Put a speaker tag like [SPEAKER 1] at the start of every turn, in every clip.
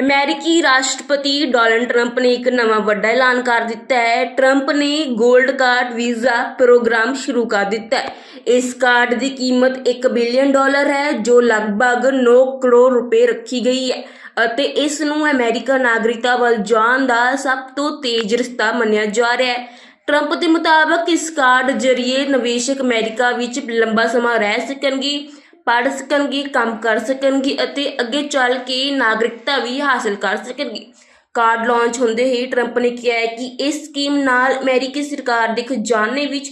[SPEAKER 1] ਅਮਰੀਕੀ ਰਾਸ਼ਟਰਪਤੀ Donald Trump ਨੇ ਇੱਕ ਨਵਾਂ ਵੱਡਾ ਐਲਾਨ ਕਰ ਦਿੱਤਾ ਹੈ। ਟਰੰਪ ਨੇ 골ਡ ਕਾਰਡ, ਵੀਜ਼ਾ ਪ੍ਰੋਗਰਾਮ ਸ਼ੁਰੂ ਕਰ ਦਿੱਤਾ ਹੈ। ਇਸ ਕਾਰਡ ਦੀ ਕੀਮਤ 1 ਬਿਲੀਅਨ ਡਾਲਰ ਹੈ, ਜੋ ਲਗਭਗ 9 ਕਰੋੜ ਰੁਪਏ ਰੱਖੀ ਗਈ ਹੈ ਅਤੇ ਇਸ ਨੂੰ ਅਮਰੀਕਾ ਨਾਗਰਿਕਤਾ ਵੱਲ ਜਾਣ ਦਾ ਸਭ ਤੋਂ ਤੇਜ਼ ਰਸਤਾ ਮੰਨਿਆ ਜਾ ਰਿਹਾ ਹੈ। ਟਰੰਪ ਦੇ ਮੁਤਾਬਕ ਇਸ ਕਾਰਡ ਜ਼ਰੀਏ ਨਿਵੇਸ਼ਕ ਅਮਰੀਕਾ ਵਿੱਚ ਲੰਬਾ ਸਮਾਂ ਰਹਿ ਸਕਣਗੇ। ਪੜ੍ਹ ਸਕਣਗੇ, ਕੰਮ ਕਰ ਸਕਣਗੇ ਅਤੇ ਅੱਗੇ ਚੱਲ ਕੇ ਨਾਗਰਿਕਤਾ ਵੀ ਹਾਸਲ ਕਰ ਸਕਣਗੇ। ਕਾਰਡ ਲਾਂਚ ਹੁੰਦੇ ਹੀ ਟਰੰਪ ਨੇ ਕਿਹਾ ਹੈ ਕਿ ਇਸ ਸਕੀਮ ਨਾਲ ਅਮਰੀਕੀ ਸਰਕਾਰ ਦੇ ਖਜ਼ਾਨੇ ਵਿੱਚ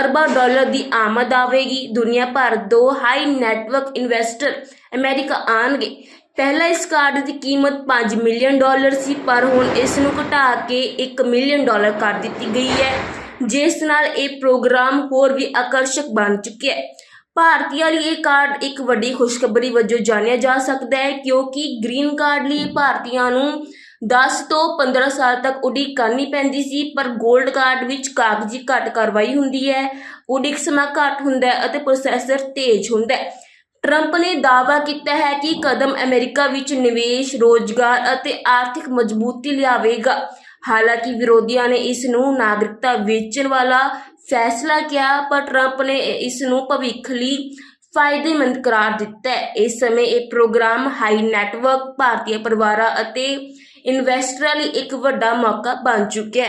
[SPEAKER 1] ਅਰਬਾਂ ਡਾਲਰ ਦੀ ਆਮਦ ਆਵੇਗੀ। ਦੁਨੀਆ ਭਰ ਤੋਂ ਹਾਈ ਨੈਟਵਰਕ ਇਨਵੈਸਟਰ ਅਮਰੀਕਾ ਆਣਗੇ। ਪਹਿਲਾਂ ਇਸ ਕਾਰਡ ਦੀ ਕੀਮਤ 5 ਮਿਲੀਅਨ ਡਾਲਰ ਸੀ, ਪਰ ਹੁਣ ਇਸ ਨੂੰ ਘਟਾ ਕੇ 1 ਮਿਲੀਅਨ ਡਾਲਰ ਕਰ ਦਿੱਤੀ ਗਈ ਹੈ, ਜਿਸ ਨਾਲ ਇਹ ਪ੍ਰੋਗਰਾਮ ਹੋਰ ਵੀ ਆਕਰਸ਼ਕ ਬਣ ਚੁੱਕਿਆ ਹੈ। ਭਾਰਤੀਆਂ ਲਈ ਇਹ ਕਾਰਡ ਇੱਕ ਵੱਡੀ ਖੁਸ਼ਖਬਰੀ ਵਜੋਂ ਜਾਣਿਆ ਜਾ ਸਕਦਾ ਹੈ, ਕਿਉਂਕਿ ਗ੍ਰੀਨ ਕਾਰਡ ਲਈ ਭਾਰਤੀਆਂ ਨੂੰ 10 ਤੋਂ 15 ਸਾਲ ਤੱਕ ਉਡੀਕ ਕਰਨੀ ਪੈਂਦੀ ਸੀ, ਪਰ 골ਡ ਕਾਰਡ ਵਿੱਚ ਕਾਗਜ਼ੀ ਘੱਟ ਕਾਰਵਾਈ ਹੁੰਦੀ ਹੈ, ਉਡੀਕ ਸਮਾਂ ਘੱਟ ਹੁੰਦਾ ਹੈ ਅਤੇ ਪ੍ਰੋਸੈਸਰ ਤੇਜ਼ ਹੁੰਦਾ ਹੈ। ਟਰੰਪ ਨੇ ਦਾਅਵਾ ਕੀਤਾ ਹੈ ਕਿ ਕਦਮ ਅਮਰੀਕਾ ਵਿੱਚ ਨਿਵੇਸ਼, ਰੋਜ਼ਗਾਰ ਅਤੇ ਆਰਥਿਕ ਮਜ਼ਬੂਤੀ ਲਿਆਵੇਗਾ। ਹਾਲਾਂਕਿ ਵਿਰੋਧੀਆਂ ਨੇ ਇਸ ਨੂੰ ਨਾਗਰਿਕਤਾ ਵੇਚਣ ਵਾਲਾ ਫੈਸਲਾ ਕਿਹਾ, ਪਰ ਟਰੰਪ ਨੇ ਇਸ ਨੂੰ ਭਵਿੱਖ ਲਈ ਫਾਇਦੇਮੰਦ ਕਰਾਰ ਦਿੱਤਾ ਹੈ। ਇਸ ਸਮੇਂ ਇਹ ਪ੍ਰੋਗਰਾਮ ਹਾਈ ਨੈਟਵਰਕ, ਭਾਰਤੀ ਪਰਿਵਾਰਾਂ ਅਤੇ ਇਨਵੈਸਟਰਾਂ ਲਈ ਇੱਕ ਵੱਡਾ ਮੌਕਾ ਬਣ ਚੁੱਕਿਆ ਹੈ।